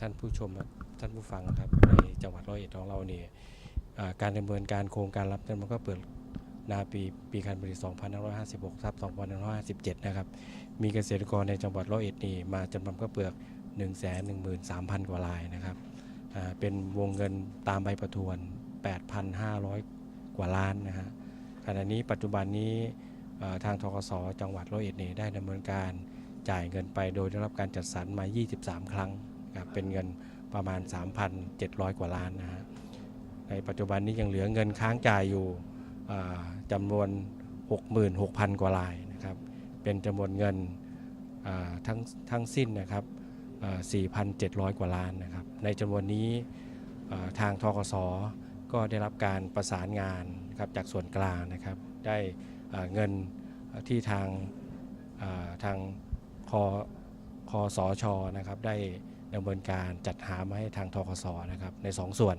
ท่านผู้ชมท่านผู้ฟังครับในจังหวัดร้อยเอ็ดของเราเนี่ยการดำเนินการโครงการรับนั้นมันก็เปิดนาปีปีการผลิต2556ทับ2557 นะครับ มีเกษตรกรในจังหวัดร้อยเอ็ดนี่มาจำนำข้าวเปลือก 113,000 กว่ารายนะครับเป็นวงเงินตามใบประทวน 8,500 กว่าล้านนะฮะขณะนี้ปัจจุบันนี้ทางทกสจังหวัดร้อยเอ็ดนี่ได้ดำเนินการจ่ายเงินไปโดยได้รับการจัดสรรมา 23 ครั้ง ครับเป็นเงินประมาณ 3,700 กว่าล้านนะฮะในปัจจุบันนี้ยังเหลือเงินค้างจ่ายอยู่จำนวน 66,000 กว่ารายนะครับเป็นจำนวนเงินทั้งทั้งสิ้นนะครับอ่า4,700 กว่าล้านนะครับในจำนวนนี้ทางทกสก็ได้รับการประสานงานครับจากส่วนกลางนะครับ ได้เงินที่ทางทางคคสชนะครับได้ ดำเนินการจัดหามาให้ทางทกสนะครับใน 2 ส่วน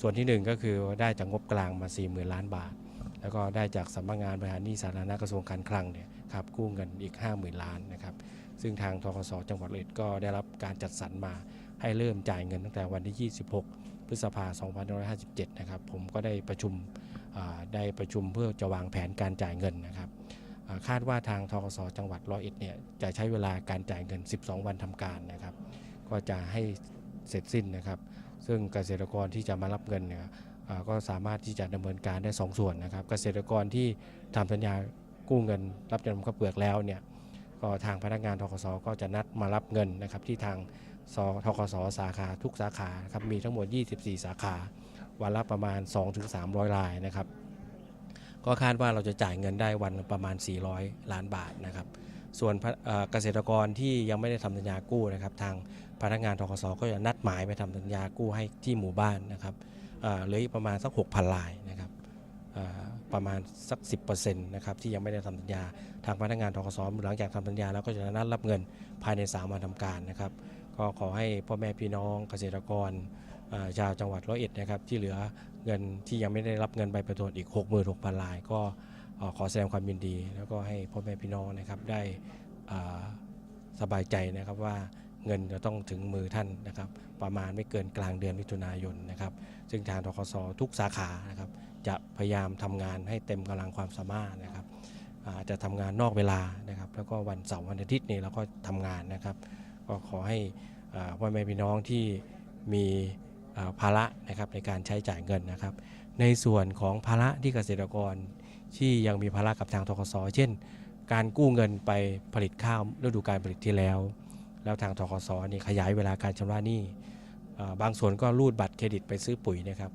ส่วนทีหนึ่1 ก็คือได้จากงบกลางมา 40,000 ล้านบาท แล้วก็ได้จากสำนักงานบริหารหนี้สาธารณะกระทรวงการคลังเนี่ยครับกู้เงินอีก 50,000 ล้านนะครับซึ่งทางทกสจังหวัดเลยก็ได้รับการจัดสรรมาให้เริ่มจ่ายเงินตั้งแต่วันที่ 26 พฤษภาคม 2557 นะครับผมก็ได้ประชุมได้ประชุมเพื่อจะวางแผนการจ่ายเงินนะครับคาดว่าทางทกสจังหวัดร้อยเอ็ดเนี่ยจะใช้เวลาการจ่ายเงิน 12 วันทำการนะครับ ก็จะให้เสร็จสิ้นนะครับ ซึ่งเกษตรกรที่จะมารับเงินเนี่ยก็สามารถที่จะดำเนินการได้ 2 ส่วนนะครับ เกษตรกรที่ทำสัญญากู้เงิน รับจำนำข้าวเปลือกแล้วเนี่ยก็ทางพนักงานทกสก็จะนัดมารับเงินนะครับที่ทางทกสสาขาทุกสาขาครับมีทั้งหมด 24 สาขาวันละประมาณ 2-300 รายนะครับ ก็คาดว่าเราจะจ่ายเงินได้วันประมาณ 400 ล้านบาทนะครับ ส่วนเกษตรกรที่ยังไม่ได้ทำสัญญากู้นะครับ ทางพนักงานทกสก็จะนัดหมายไปทำสัญญากู้ให้ที่หมู่บ้านนะครับเหลืออีกประมาณสัก6,000รายนะครับประมาณสัก 10%นะครับที่ยังไม่ได้ทำสัญญาทางพนักงานทกสหลังจากทำสัญญาแล้วก็จะนัดรับเงินภายใน 3 วันทำการนะครับ ก็ขอให้พ่อแม่พี่น้องเกษตรกรชาวจังหวัดร้อยเอ็ดนะครับที่เหลือเงินที่ยังไม่ได้รับเงินใบประทวนอีก 66,000รายก็ ขอแสดงความยินดี แล้วก็ให้พ่อแม่พี่น้องนะครับได้สบายใจนะครับว่าเงินจะต้องถึงมือท่านนะครับ ประมาณไม่เกินกลางเดือนมิถุนายนนะครับ ซึ่งทางทกสทุกสาขานะครับ จะพยายามทำงานให้เต็มกำลังความสามารถนะครับอาจจะทำงานนอกเวลานะครับ แล้วก็วันเสาร์วันอาทิตย์นี่เราก็ทำงานนะครับ ก็ขอให้พ่อแม่พี่น้องที่มีภาระนะครับในการใช้จ่ายเงินนะครับ ในส่วนของภาระที่เกษตรกร ที่ยังมีภาระกับทางทกสเช่น การกู้เงินไปผลิตข้าวฤดูการผลิตที่แล้ว แล้วทางทกสนี่ขยายเวลาการชำระหนี้บางส่วนก็รูดบัตรเครดิตไปซื้อปุ๋ยนะครับ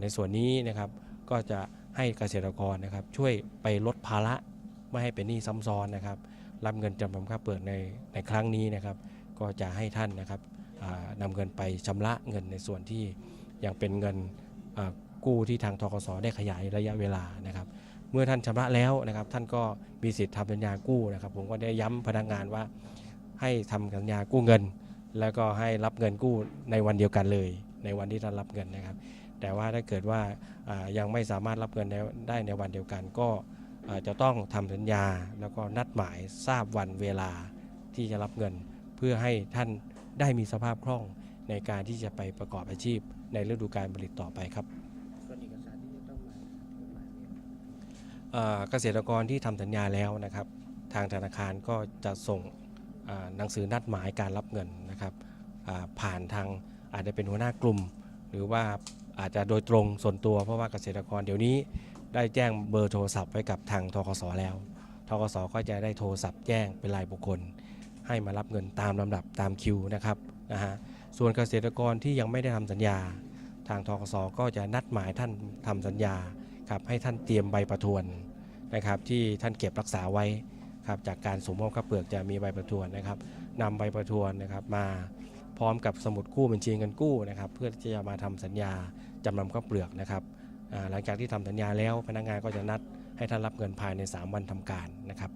ในส่วนนี้นะครับก็จะให้เกษตรกรนะครับช่วยไปลดภาระไม่ให้เป็นหนี้ซ้ำซ้อนนะครับรับเงินจำนำข้าเปลือกในในครั้งนี้นะครับ ก็จะให้ท่านนะครับนำเงินไปชำระเงินในส่วนที่ยังเป็นเงินกู้ที่ทางทกสได้ขยายระยะเวลานะครับ เมื่อท่านชำระแล้วนะครับ ท่านก็มีสิทธิ์ทำสัญญากู้นะครับ ผมก็ได้ย้ำพนักงานว่าให้ทำสัญญากู้เงิน แล้วก็ให้รับเงินกู้ในวันเดียวกันเลย ในวันที่ท่านรับเงินนะครับ แต่ว่าถ้าเกิดว่ายังไม่สามารถรับเงินได้ในวันเดียวกัน ก็จะต้องทำสัญญาแล้วก็นัดหมายทราบวันเวลาที่จะรับเงิน เพื่อให้ท่านได้มีสภาพคล่องในการที่จะไปประกอบอาชีพในฤดูการผลิตต่อไปครับ เกษตรกรที่ทำสัญญาแล้วนะครับ ทางธนาคารก็จะส่งหนังสือนัดหมายการรับเงินนะครับผ่านทางอาจจะเป็นหัวหน้ากลุ่ม หรือว่าอาจจะโดยตรงส่วนตัวเพราะว่าเกษตรกรเดี๋ยวนี้ได้แจ้งเบอร์โทรศัพท์ไว้กับทางทกสแล้วทกสก็จะได้โทรศัพท์แจ้งเป็นรายบุคคล ให้มารับเงินตามลำดับตามคิวนะครับนะฮะส่วนเกษตรกรที่ยังไม่ได้ทำสัญญา ทางทกสก็จะนัดหมายท่านทำสัญญา ครับให้ท่านเตรียมใบประทวนนะครับที่ท่านเก็บรักษาไว้ครับจากการสมมอบข้าวเปลือกจะมีใบประทวนนะครับนำใบประทวนนะครับมาพร้อมกับสมุดกู้บัญชีเงินกู้นะครับเพื่อที่จะมาทำสัญญาจำนำข้าวเปลือกนะครับหลังจากที่ทำสัญญาแล้วพนักงานก็จะนัดให้ท่านรับเงินภายใน 3 วันทำการนะครับ